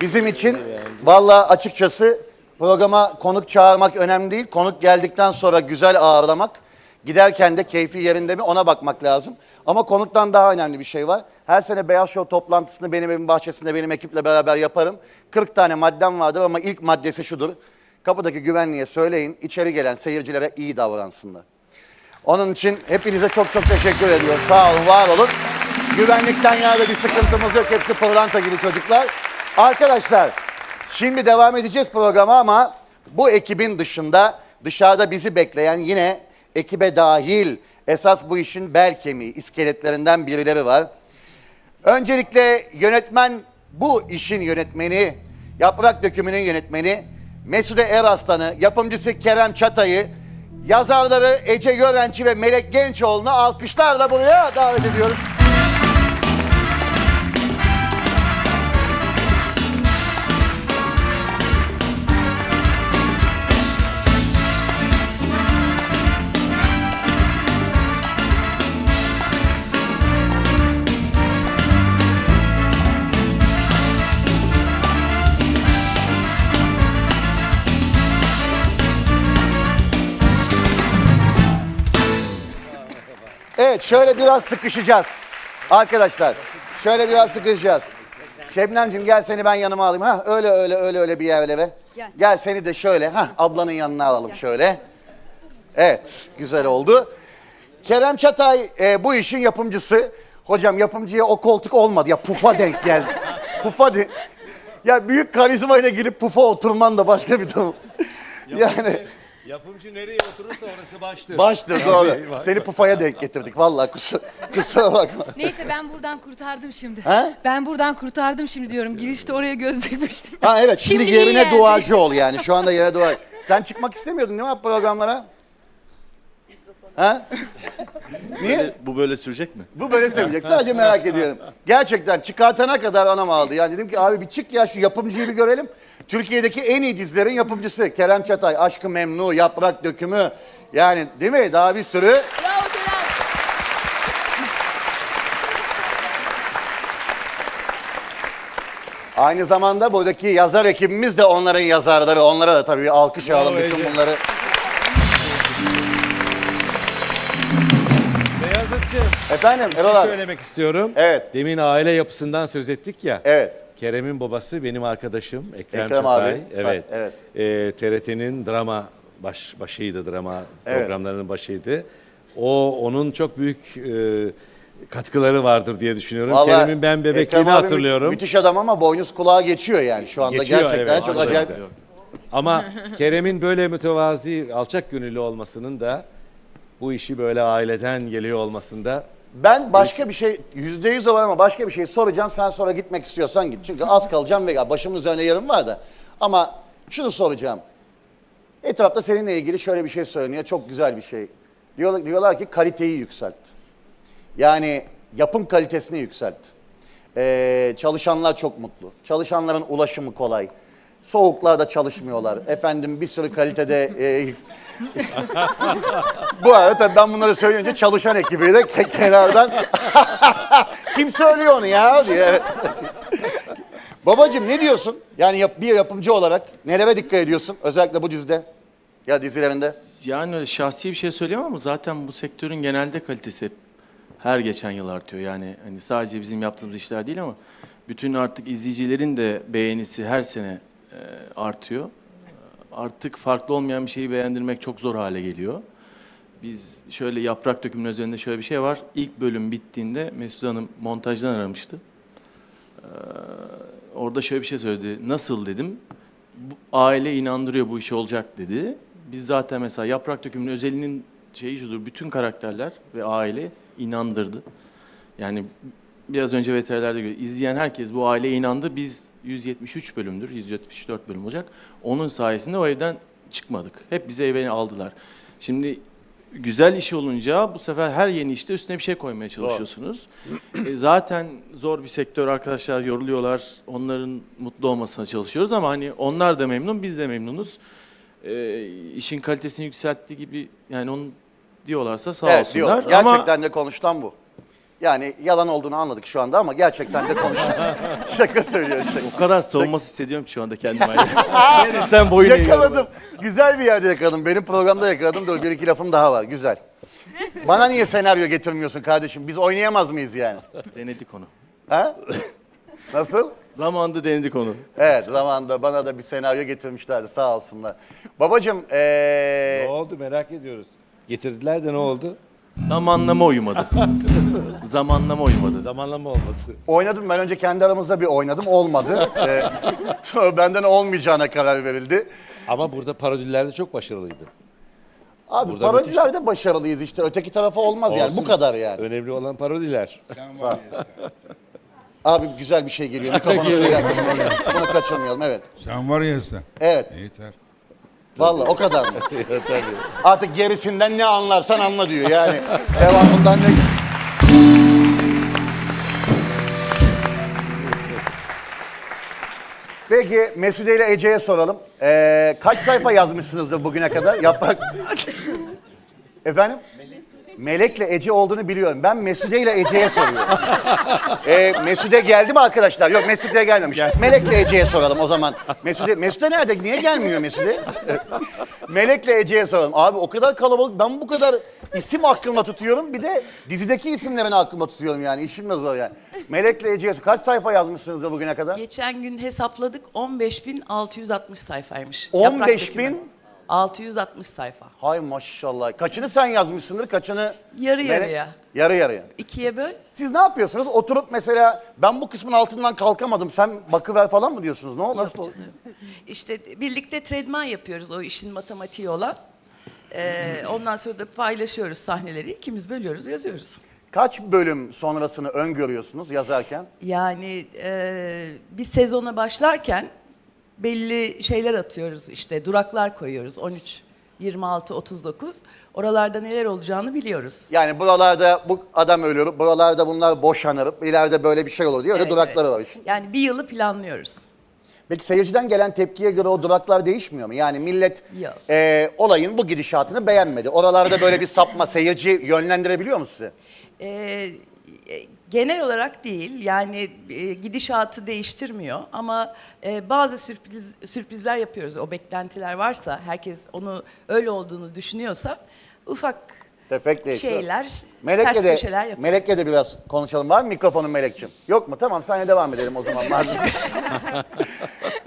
Bizim için valla açıkçası programa konuk çağırmak önemli değil. Konuk geldikten sonra güzel ağırlamak. Giderken de keyfi yerinde mi ona bakmak lazım. Ama konuktan daha önemli bir şey var. Her sene Beyaz Show toplantısını benim evim bahçesinde benim ekiple beraber yaparım. 40 tane maddem vardır ama ilk maddesi şudur. Kapıdaki güvenliğe söyleyin içeri gelen seyircilere iyi davransınlar. Onun için hepinize çok çok teşekkür ediyorum. Sağ olun, var olun. Güvenlikten yana bir sıkıntımız yok. Hepsi pırlanta gibi çocuklar. Arkadaşlar, şimdi devam edeceğiz programa ama bu ekibin dışında dışarıda bizi bekleyen yine ekibe dahil esas bu işin bel kemiği, iskeletlerinden birileri var. Öncelikle yönetmen, bu işin yönetmeni, Yaprak Dökümü'nün yönetmeni, Mesude Eraslan'ı, yapımcısı Kerem Çatay'ı, yazarları Ece Görenç'i ve Melek Gençoğlu'nu alkışlarla buraya davet ediyoruz. Evet şöyle biraz sıkışacağız. Arkadaşlar şöyle biraz sıkışacağız. Şebnemciğim gel seni ben yanıma alayım. Ha öyle öyle öyle öyle bir yerlere. Gel. Gel seni de şöyle ha ablanın yanına alalım şöyle. Evet güzel oldu. Kerem Çatay e, bu işin yapımcısı. Hocam yapımcıya o koltuk olmadı ya pufa denk geldi. pufa de Ya büyük karizmayla girip pufa oturman da başka bir durum. yani Yapımcı nereye oturursa orası baştır. baştır doğru. Seni pufaya denk getirdik vallahi kusura, kusura bakma. Neyse ben buradan kurtardım şimdi. He? Ben buradan kurtardım şimdi diyorum. Girişte oraya göz dikmiştim. Ha evet şimdi, Şimdi iyi yerine yani. duacı ol yani. Şu anda yere dua. Sen çıkmak istemiyordun değil mi programlara? Ha? Niye? Bu böyle sürecek mi? Bu böyle söyleyecek. Sadece merak ediyorum. Gerçekten çıkartana kadar anam aldı. Yani dedim ki abi bir çık ya şu yapımcıyı bir görelim. Türkiye'deki en iyi dizilerin yapımcısı Kerem Çatay, Aşkı Memnu, Yaprak Dökümü. Yani değil mi? Daha bir sürü. Bravo Kerem. Aynı zamanda buradaki yazar ekibimiz de onların yazarları. Onlara da tabii alkış alalım bütün Ece. bunları. Beyazıtçı. Efendim Bir Erol şey abi. söylemek istiyorum. Evet. Demin aile yapısından söz ettik ya. Evet. Kerem'in babası benim arkadaşım Ekrem, Ekrem Çatay. abi. Evet. Evet. Ee, TRT'nin drama baş, başıydı, drama Evet. programlarının başıydı. O onun çok büyük e, katkıları vardır diye düşünüyorum. Vallahi Kerem'in ben bebekliğini Ekrem abi mü- hatırlıyorum. Müthiş adam ama boynuz kulağa geçiyor yani şu anda Geçiyor, gerçekten evet. çok acayip. Ama Kerem'in böyle mütevazi, alçak gönüllü olmasının da bu işi böyle aileden geliyor olmasında Ben başka bir şey yüzde yüz var ama başka bir şey soracağım. Sen sonra gitmek istiyorsan git. Çünkü az kalacağım ve ya başımın üzerine yarım var da. Ama şunu soracağım. Etrafta seninle ilgili şöyle bir şey söyleniyor. Çok güzel bir şey. Diyorlar, diyorlar ki kaliteyi yükselt. Yani yapım kalitesini yükselt. Ee, çalışanlar çok mutlu. Çalışanların ulaşımı kolay. Soğuklarda çalışmıyorlar. Efendim bir sürü kalitede... e, Bu arada tabii ben bunları söyleyince çalışan ekibi de ke- kenardan... Kim söylüyor onu ya diye. Babacım ne diyorsun? Yani yap- bir yapımcı olarak nelere dikkat ediyorsun? Özellikle bu dizide ya dizilerinde. Yani şahsi bir şey söyleyemem ama zaten bu sektörün genelde kalitesi her geçen yıl artıyor. Yani hani sadece bizim yaptığımız işler değil ama bütün artık izleyicilerin de beğenisi her sene artıyor. Artık farklı olmayan bir şeyi beğendirmek çok zor hale geliyor. Biz şöyle yaprak dökümünün üzerinde şöyle bir şey var. İlk bölüm bittiğinde Mesut Hanım montajdan aramıştı. Ee, orada şöyle bir şey söyledi. Nasıl dedim. Bu, aile inandırıyor bu iş olacak dedi. Biz zaten mesela yaprak dökümünün özelinin şeyi şudur. Bütün karakterler ve aile inandırdı. Yani biraz önce VTR'lerde göre izleyen herkes bu aileye inandı. Biz 173 bölümdür, 174 bölüm olacak. Onun sayesinde o evden çıkmadık. Hep bize eve aldılar. Şimdi güzel iş olunca bu sefer her yeni işte üstüne bir şey koymaya çalışıyorsunuz. E, zaten zor bir sektör arkadaşlar yoruluyorlar. Onların mutlu olmasına çalışıyoruz ama hani onlar da memnun, biz de memnunuz. E, işin kalitesini yükselttiği gibi yani onu diyorlarsa sağ evet olsunlar. diyor. Ama Gerçekten de konuşulan bu. Yani yalan olduğunu anladık şu anda ama gerçekten de konuşuyor. Şaka söylüyor işte. O kadar savunması hissediyorum ki şu anda kendime. yani sen boyun. Yakaladım. Güzel bir yerde yakaladım. Benim programda yakaladım. Dur bir iki lafım daha var. Güzel. Bana niye senaryo getirmiyorsun kardeşim? Biz oynayamaz mıyız yani? Denedik onu. Ha? Nasıl? Zamanında denedik onu. Evet zamanında bana da bir senaryo getirmişlerdi sağ olsunlar. Babacım ee, Ne oldu merak ediyoruz. Getirdiler de ne oldu? Zamanlama uyumadı. Zamanlama uyumadı. Zamanlama olmadı. oynadım ben önce kendi aramızda bir oynadım olmadı. Ee, sonra benden olmayacağına karar verildi. Ama burada parodilerde çok başarılıydın. Abi Burada parodilerde başarılıyız işte öteki tarafa olmaz yani bu Olsun. kadar yani. Önemli olan parodiler. Abi güzel bir şey geliyor mikrofonu söyler misin? Bunu kaçırmayalım evet. Sen var ya sen. Evet Yeter. Vallahi o kadar mı? Artık gerisinden ne anlarsan anla diyor yani. Devamından ne... Peki Mesude ile Ece'ye soralım. Ee, kaç sayfa yazmışsınızdır bugüne kadar? Yaprak... Efendim? Melek'le Ece olduğunu biliyorum. Ben Mesude ile Ece'ye soruyorum. Ee, Mesude geldi mi arkadaşlar? Yok Mesude gelmemiş. Melek'le Ece'ye soralım o zaman. Mesude, Mesude nerede? Niye gelmiyor Mesude? Melek'le Ece'ye soralım. Abi o kadar kalabalık. Ben bu kadar isim aklımda tutuyorum. Bir de dizideki isimlerini aklımda tutuyorum yani. İşim de zor yani. Melek'le Ece'ye Kaç sayfa yazmışsınız da bugüne kadar? Geçen gün hesapladık 15.660 sayfaymış. 15.000? Yaprak dökümü. 660 sayfa. Hay maşallah. Kaçını sen yazmışsındır, kaçını... Yarı Melek- yarıya. Yarı yarıya. İkiye böl. Siz ne yapıyorsunuz? Oturup mesela ben bu kısmın altından kalkamadım. Sen bakıver falan mı diyorsunuz? Ne o nasıl? Yok canım. İşte birlikte tredman yapıyoruz o işin matematiği olan. Ee, ondan sonra da paylaşıyoruz sahneleri. İkimiz bölüyoruz, yazıyoruz. Kaç bölüm sonrasını öngörüyorsunuz yazarken? Yani e, bir sezona başlarken belli şeyler atıyoruz işte duraklar koyuyoruz 13, 26, 39. Oralarda neler olacağını biliyoruz. Yani buralarda bu adam ölür, buralarda bunlar boşanır, ileride böyle bir şey olur diye öyle Evet, durakları evet. var işin. Yani bir yılı planlıyoruz. Peki seyirciden gelen tepkiye göre o duraklar değişmiyor mu? Yani millet Yok. e, olayın bu gidişatını beğenmedi. Oralarda böyle bir sapma seyirci yönlendirebiliyor mu sizi? Ee, genel olarak değil yani e, gidişatı değiştirmiyor ama e, bazı sürpriz sürprizler yapıyoruz. O beklentiler varsa herkes onu öyle olduğunu düşünüyorsa ufak Tefek değişiyor. şeyler, Melek'le ters de, köşeler yapıyoruz. Melek'le de biraz konuşalım. Var mı mikrofonun Melek'ciğim? Yok mu? Tamam sahne devam edelim o zaman.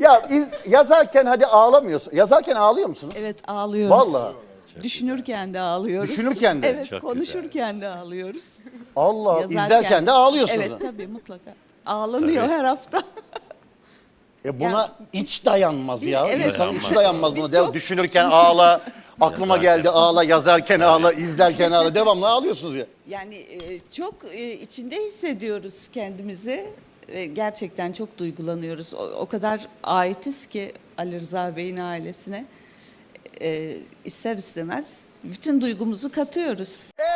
ya iz- yazarken hadi ağlamıyorsun. Yazarken ağlıyor musunuz? Evet ağlıyoruz. Vallahi. Düşünürken de ağlıyoruz. Düşünürken de. Evet konuşurken de ağlıyoruz. Allah Yazarken izlerken de ağlıyorsunuz. Evet tabii mutlaka. Ağlanıyor her hafta. E buna Ya, iç dayanmaz biz- ya. evet. İnsan içi dayanmaz buna. Biz Dev- çok- Düşünürken ağla, aklıma geldi ağla, yazarken ağla, izlerken ağla. Devamlı ağlıyorsunuz ya. Yani e, çok e, içinde hissediyoruz kendimizi. E, Gerçekten çok duygulanıyoruz. O, o kadar aitiz ki Ali Rıza Bey'in ailesine. E, ister istemez bütün duygumuzu katıyoruz.